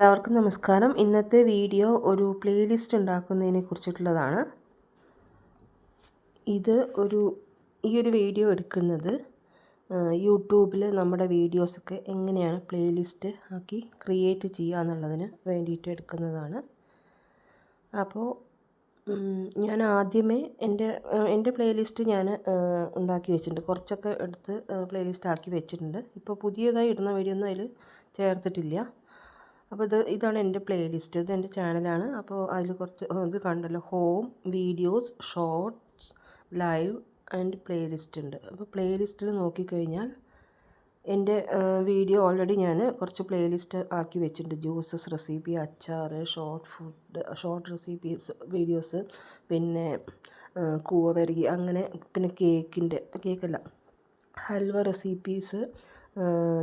എല്ലാവർക്കും നമസ്കാരം. ഇന്നത്തെ വീഡിയോ ഒരു പ്ലേലിസ്റ്റ് ഉണ്ടാക്കുന്നതിനെ കുറിച്ചിട്ടുള്ളതാണ്. ഇത് ഒരു ഈ ഒരു വീഡിയോ എടുക്കുന്നത് യൂട്യൂബിൽ നമ്മുടെ വീഡിയോസൊക്കെ എങ്ങനെയാണ് പ്ലേലിസ്റ്റ് ആക്കി ക്രിയേറ്റ് ചെയ്യുക എന്നുള്ളതിന് വേണ്ടിയിട്ട് എടുക്കുന്നതാണ്. അപ്പോൾ ഞാൻ ആദ്യമേ എന്റെ എന്റെ പ്ലേലിസ്റ്റ് ഞാൻ ഉണ്ടാക്കി വെച്ചിട്ടുണ്ട്. കുറച്ചൊക്കെ എടുത്ത് പ്ലേലിസ്റ്റ് ആക്കി വെച്ചിട്ടുണ്ട്. ഇപ്പോൾ പുതിയതായി ഇടുന്ന വീഡിയോ ഒന്നും അതിൽ ചേർത്തിട്ടില്ല. അപ്പോൾ ഇത് ഇതാണ് എന്റെ പ്ലേലിസ്റ്റ് ഇത് എന്റെ ചാനലാണ് അപ്പോൾ അതിൽ കുറച്ച് ഇത് കണ്ടല്ലോ. Home videos shorts live and playlist ഉണ്ട്. അപ്പോൾ പ്ലേലിസ്റ്റിൽ നോക്കിക്കഴിഞ്ഞാൽ എന്റെ വീഡിയോ ഓൾറെഡി ഞാൻ കുറച്ച് പ്ലേലിസ്റ്റ് ആക്കി വെച്ചിട്ടുണ്ട്. ജ്യൂസസ് റെസിപ്പി അച്ചാർ short food short recipes videos പിന്നെ കൂവരകി അങ്ങനെ പിന്നെ കേക്കിന്റെ കേക്കല്ല ഹൽവ റെസിപ്പീസ്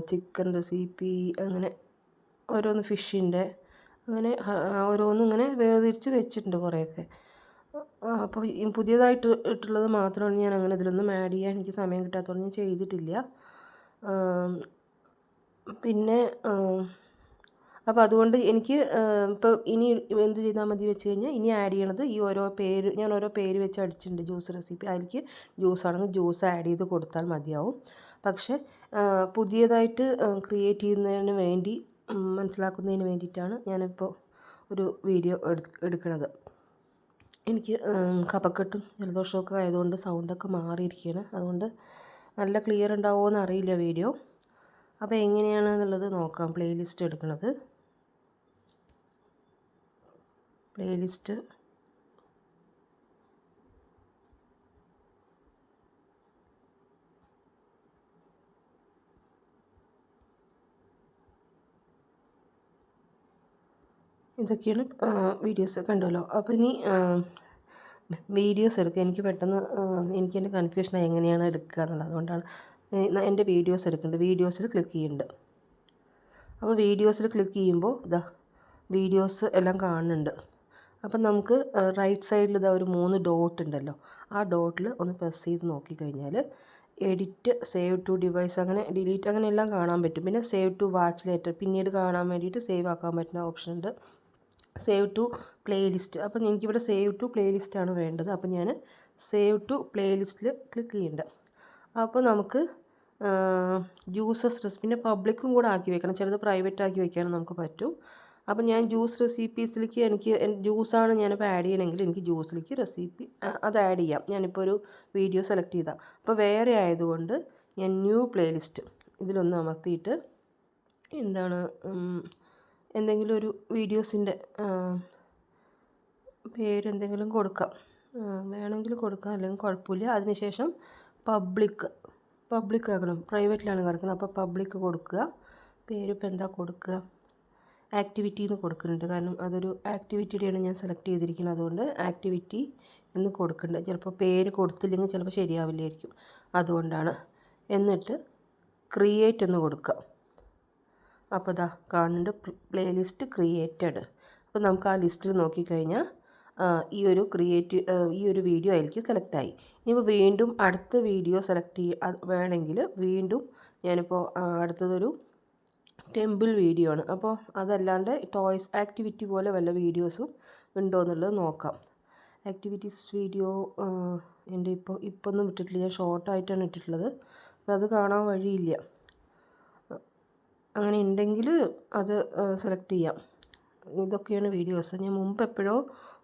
ചിക്കൻ റെസിപ്പി അങ്ങനെ ഓരോന്ന് ഫിഷിന്റെ അങ്ങനെ ഓരോന്നും ഇങ്ങനെ വേർതിരിച്ച് വെച്ചിട്ടുണ്ട് കുറേയൊക്കെ. അപ്പോൾ പുതിയതായിട്ട് ഇട്ടുള്ളത് മാത്രമാണ് ഞാൻ അങ്ങനെ ഇതിലൊന്നും ആഡ് ചെയ്യാൻ എനിക്ക് സമയം കിട്ടാത്തതുകൊണ്ട് ഞാൻ ചെയ്തിട്ടില്ല. പിന്നെ അപ്പോൾ അതുകൊണ്ട് എനിക്ക് ഇപ്പോൾ ഇനി എന്ത് ചെയ്താൽ മതി വെച്ച് കഴിഞ്ഞാൽ ഇനി ആഡ് ചെയ്യണത് ഈ ഓരോ പേര് ഞാൻ ഓരോ പേര് വെച്ച് അടിച്ചിട്ടുണ്ട് ജ്യൂസ് റെസിപ്പി അതിലേക്ക് ജ്യൂസ് ആണെങ്കിൽ ജ്യൂസ് ആഡ് ചെയ്ത് കൊടുത്താൽ മതിയാവും. പക്ഷേ പുതിയതായിട്ട് ക്രിയേറ്റ് ചെയ്യുന്നതിന് വേണ്ടി മനസ്സിലാക്കുന്നതിന് വേണ്ടിയിട്ടാണ് ഞാനിപ്പോൾ ഒരു വീഡിയോ എടുക്കുന്നത് എനിക്ക് കഫക്കെട്ടും ജലദോഷമൊക്കെ ആയതുകൊണ്ട് സൗണ്ടൊക്കെ മാറിയിരിക്കുകയാണ്. അതുകൊണ്ട് നല്ല ക്ലിയർ ഉണ്ടാവുമോ എന്ന് അറിയില്ല വീഡിയോ. അപ്പോൾ എങ്ങനെയാണെന്നുള്ളത് നോക്കാം. പ്ലേലിസ്റ്റ് എടുക്കുന്നത് പ്ലേലിസ്റ്റ് ഇതൊക്കെയാണ് വീഡിയോസ് കണ്ടല്ലോ അപ്പോൾ ഇനി വീഡിയോസ് എടുക്കുക എനിക്ക് പെട്ടെന്ന് എനിക്ക് എന്റെ കൺഫ്യൂഷനായി എങ്ങനെയാണ് എടുക്കുക എന്നുള്ളത് അതുകൊണ്ടാണ് എന്റെ വീഡിയോസ് എടുക്കുന്നത്. വീഡിയോസിൽ ക്ലിക്ക് ചെയ്യുന്നുണ്ട് അപ്പോൾ വീഡിയോസിൽ ക്ലിക്ക് ചെയ്യുമ്പോൾ ഇതാ വീഡിയോസ് എല്ലാം കാണുന്നുണ്ട്. അപ്പം നമുക്ക് റൈറ്റ് സൈഡിൽ ഇതാ ഒരു മൂന്ന് ഡോട്ട് ഉണ്ടല്ലോ. ആ ഡോട്ടിൽ ഒന്ന് പ്രസ് ചെയ്ത് നോക്കിക്കഴിഞ്ഞാൽ എഡിറ്റ് സേവ് ടു ഡിവൈസ് അങ്ങനെ ഡിലീറ്റ് അങ്ങനെ എല്ലാം കാണാൻ പറ്റും. പിന്നെ സേവ് ടു വാച്ച് ലേറ്റർ പിന്നീട് കാണാൻ വേണ്ടിയിട്ട് സേവ് ആക്കാൻ പറ്റുന്ന ഓപ്ഷൻ ഉണ്ട്. Save to playlist. അപ്പോൾ എനിക്കിവിടെ സേവ് ടു ആണ് വേണ്ടത്. അപ്പോൾ ഞാൻ സേവ് ടു പ്ലേലിസ്റ്റിൽ ക്ലിക്ക് ചെയ്യേണ്ട. അപ്പോൾ നമുക്ക് ജ്യൂസസ് റെസിപ്പി പിന്നെ പബ്ലിക്കും കൂടെ ആക്കി വെക്കണം. ചിലത് പ്രൈവറ്റ് ആക്കി വെക്കാനും നമുക്ക് പറ്റും. അപ്പോൾ ഞാൻ ജ്യൂസ് റെസിപ്പീസിലേക്ക് എനിക്ക് ജ്യൂസാണ് ഞാനിപ്പോൾ ആഡ് ചെയ്യണമെങ്കിൽ എനിക്ക് ജ്യൂസിലേക്ക് റെസിപ്പി അത് ആഡ് ചെയ്യാം. ഞാനിപ്പോൾ ഒരു വീഡിയോ സെലക്ട് ചെയ്താൽ അപ്പോൾ വേറെ ആയതുകൊണ്ട് ഞാൻ ന്യൂ പ്ലേലിസ്റ്റ് ഇതിലൊന്ന് അമർത്തിയിട്ട് എന്താണ് എന്തെങ്കിലും ഒരു വീഡിയോസിന്റെ പേരെന്തെങ്കിലും കൊടുക്കാം. വേണമെങ്കിൽ കൊടുക്കാം അല്ലെങ്കിൽ കുഴപ്പമില്ല. അതിനുശേഷം പബ്ലിക് പബ്ലിക് ആക്കണം പ്രൈവറ്റിലാണ് കിടക്കുന്നത്. അപ്പോൾ പബ്ലിക് കൊടുക്കുക. പേരിപ്പോൾ എന്താ കൊടുക്കുക? ആക്ടിവിറ്റി എന്ന് കൊടുക്കുന്നുണ്ട്. കാരണം അതൊരു ആക്ടിവിറ്റിയുടെയാണ് ഞാൻ സെലക്ട് ചെയ്തിരിക്കുന്നത്. അതുകൊണ്ട് ആക്ടിവിറ്റി എന്ന് കൊടുക്കുന്നുണ്ട്. ചിലപ്പോൾ പേര് കൊടുത്തില്ലെങ്കിൽ ചിലപ്പോൾ ശരിയാവില്ലായിരിക്കും. അതുകൊണ്ടാണ്. എന്നിട്ട് ക്രിയേറ്റ് എന്ന് കൊടുക്കുക. അപ്പോൾ ഇതാ കാണുന്നുണ്ട് പ്ലേ ലിസ്റ്റ് ക്രിയേറ്റഡ് അപ്പോൾ നമുക്ക് ആ ലിസ്റ്റിൽ നോക്കിക്കഴിഞ്ഞാൽ ഈ ഒരു ക്രിയേറ്റ് ഈ ഒരു വീഡിയോ അതിലേക്ക് സെലക്ട് ആയി. ഇനിയിപ്പോൾ വീണ്ടും അടുത്ത വീഡിയോ സെലക്ട് ചെയ്യ വേണമെങ്കിൽ വീണ്ടും ഞാനിപ്പോൾ അടുത്തതൊരു ടെമ്പിൾ വീഡിയോ ആണ്. അപ്പോൾ അതല്ലാണ്ട് ടോയ്സ് ആക്ടിവിറ്റി പോലെ വല്ല വീഡിയോസും ഉണ്ടോ എന്നുള്ളത് നോക്കാം. ആക്ടിവിറ്റീസ് വീഡിയോ എന്റെ ഇപ്പോൾ ഇപ്പോൾ ഒന്നും ഇട്ടിട്ടില്ല ഷോർട്ടായിട്ടാണ് ഇട്ടിട്ടുള്ളത്. അപ്പോൾ അത് കാണാൻ വഴിയില്ല. അങ്ങനെ ഉണ്ടെങ്കിൽ അത് സെലക്ട് ചെയ്യാം. ഇതൊക്കെയാണ് വീഡിയോസ് ഞാൻ മുമ്പ് എപ്പോഴോ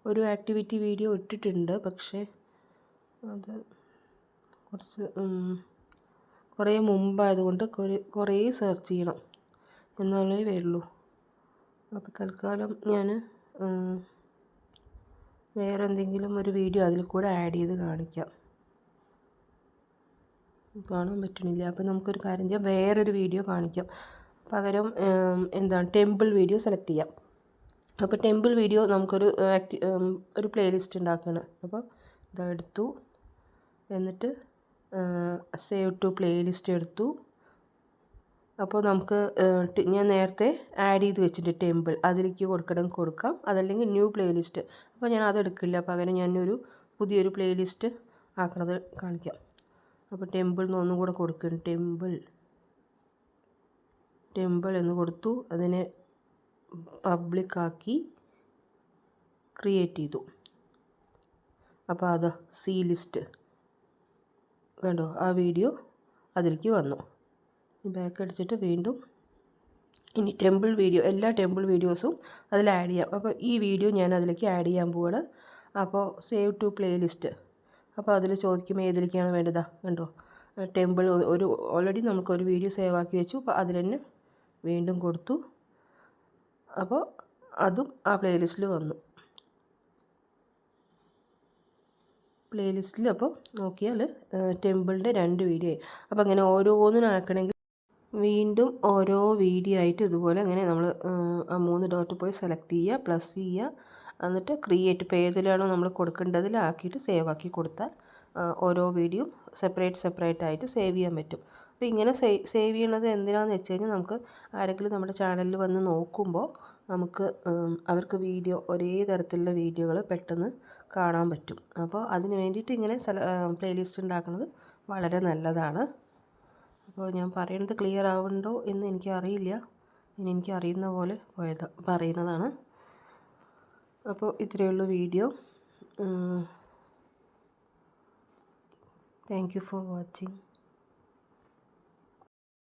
ഒരു ആക്ടിവിറ്റി വീഡിയോ ഇട്ടിട്ടുണ്ട്. പക്ഷേ അത് കുറച്ച് കുറേ മുമ്പായതുകൊണ്ട് കുറേ സെർച്ച് ചെയ്യണം എന്നാലേ വരുള്ളൂ. അപ്പോൾ തൽക്കാലം ഞാൻ വേറെ എന്തെങ്കിലും ഒരു വീഡിയോ അതിൽ കൂടെ ആഡ് ചെയ്ത് കാണിക്കാം. കാണാൻ പറ്റുന്നില്ല. അപ്പോൾ നമുക്കൊരു കാര്യം ചെയ്യാം. വേറൊരു വീഡിയോ കാണിക്കാം. പകരം എന്താണ് ടെമ്പിൾ വീഡിയോ സെലക്ട് ചെയ്യാം. അപ്പോൾ ടെമ്പിൾ വീഡിയോ നമുക്കൊരു ആക്ടി ഒരു പ്ലേലിസ്റ്റ് ഉണ്ടാക്കുകയാണ് അപ്പോൾ ഇതെടുത്തു എന്നിട്ട് സേവ് ടു പ്ലേലിസ്റ്റ് എടുത്തു. അപ്പോൾ നമുക്ക് ഞാൻ നേരത്തെ ആഡ് ചെയ്ത് വെച്ചിട്ട് ടെമ്പിൾ. അതിലേക്ക് കൊടുക്കണം കൊടുക്കാം. അതല്ലെങ്കിൽ ന്യൂ പ്ലേലിസ്റ്റ് അപ്പോൾ ഞാൻ അതെടുക്കില്ല പകരം ഞാനൊരു പുതിയൊരു പ്ലേലിസ്റ്റ് ആക്കണത് കാണിക്കാം. അപ്പോൾ ടെമ്പിൾ എന്ന് ഒന്നും കൂടെ കൊടുക്കണം. ടെമ്പിൾ. ടെമ്പിൾ എന്ന് കൊടുത്തു. അതിനെ പബ്ലിക്കാക്കി ക്രിയേറ്റ് ചെയ്തു. അപ്പോൾ അത് സി ലിസ്റ്റ് കണ്ടോ? ആ വീഡിയോ അതിലേക്ക് വന്നു. ബാക്ക് അടിച്ചിട്ട് വീണ്ടും ഇനി ടെമ്പിൾ വീഡിയോ എല്ലാ ടെമ്പിൾ വീഡിയോസും അതിൽ ആഡ് ചെയ്യാം. അപ്പോൾ ഈ വീഡിയോ ഞാൻ അതിലേക്ക് ആഡ് ചെയ്യാൻ പോവാണ്. അപ്പോൾ സേവ് ടു പ്ലേലിസ്റ്റ് അപ്പോൾ അതിൽ ചോദിക്കുമ്പോൾ ഏതിലേക്കാണ് വേണ്ടത്? കണ്ടോ? ടെമ്പിൾ ഒരു ഓൾറെഡി നമുക്കൊരു വീഡിയോ സേവ് ആക്കി വെച്ചു. അപ്പോൾ അതിൽ തന്നെ വീണ്ടും കൊടുത്തു. അപ്പോൾ അതും ആ പ്ലേലിസ്റ്റിൽ വന്നു. പ്ലേലിസ്റ്റിൽ അപ്പോൾ നോക്കിയാൽ ടെമ്പിളിന്റെ രണ്ട് വീഡിയോ ആയി. അപ്പോൾ അങ്ങനെ ഓരോന്നിനാക്കണമെങ്കിൽ വീണ്ടും ഓരോ വീഡിയോ ആയിട്ട് ഇതുപോലെ അങ്ങനെ നമ്മൾ ആ മൂന്ന് ഡോട്ട് പോയി സെലക്ട് ചെയ്യുക പ്ലസ് ചെയ്യുക. എന്നിട്ട് ക്രിയേറ്റ് ഏതിലാണോ നമ്മൾ കൊടുക്കേണ്ടതിലാക്കിയിട്ട് സേവ് ആക്കി കൊടുത്താൽ ഓരോ വീഡിയോ സെപ്പറേറ്റ് സെപ്പറേറ്റ് ആയിട്ട് സേവ് ചെയ്യാൻ പറ്റും. അപ്പോൾ ഇങ്ങനെ സേവ് ചെയ്യണത് എന്തിനാണെന്ന് വെച്ച് കഴിഞ്ഞാൽ നമുക്ക് ആരെങ്കിലും നമ്മുടെ ചാനലിൽ വന്ന് നോക്കുമ്പോൾ നമുക്ക് അവർക്ക് വീഡിയോ ഒരേ തരത്തിലുള്ള വീഡിയോകൾ പെട്ടെന്ന് കാണാൻ പറ്റും. അപ്പോൾ അതിന് വേണ്ടിയിട്ട് ഇങ്ങനെ പ്ലേലിസ്റ്റ് ഉണ്ടാക്കുന്നത് വളരെ നല്ലതാണ്. അപ്പോൾ ഞാൻ പറയുന്നത് ക്ലിയർ ആവുന്നുണ്ടോ എന്ന് എനിക്ക് അറിയില്ല. ഇനി എനിക്ക് അറിയുന്ന പോലെ പോയത് പറയുന്നതാണ്. അപ്പോൾ ഉള്ളൂ video thank you for watching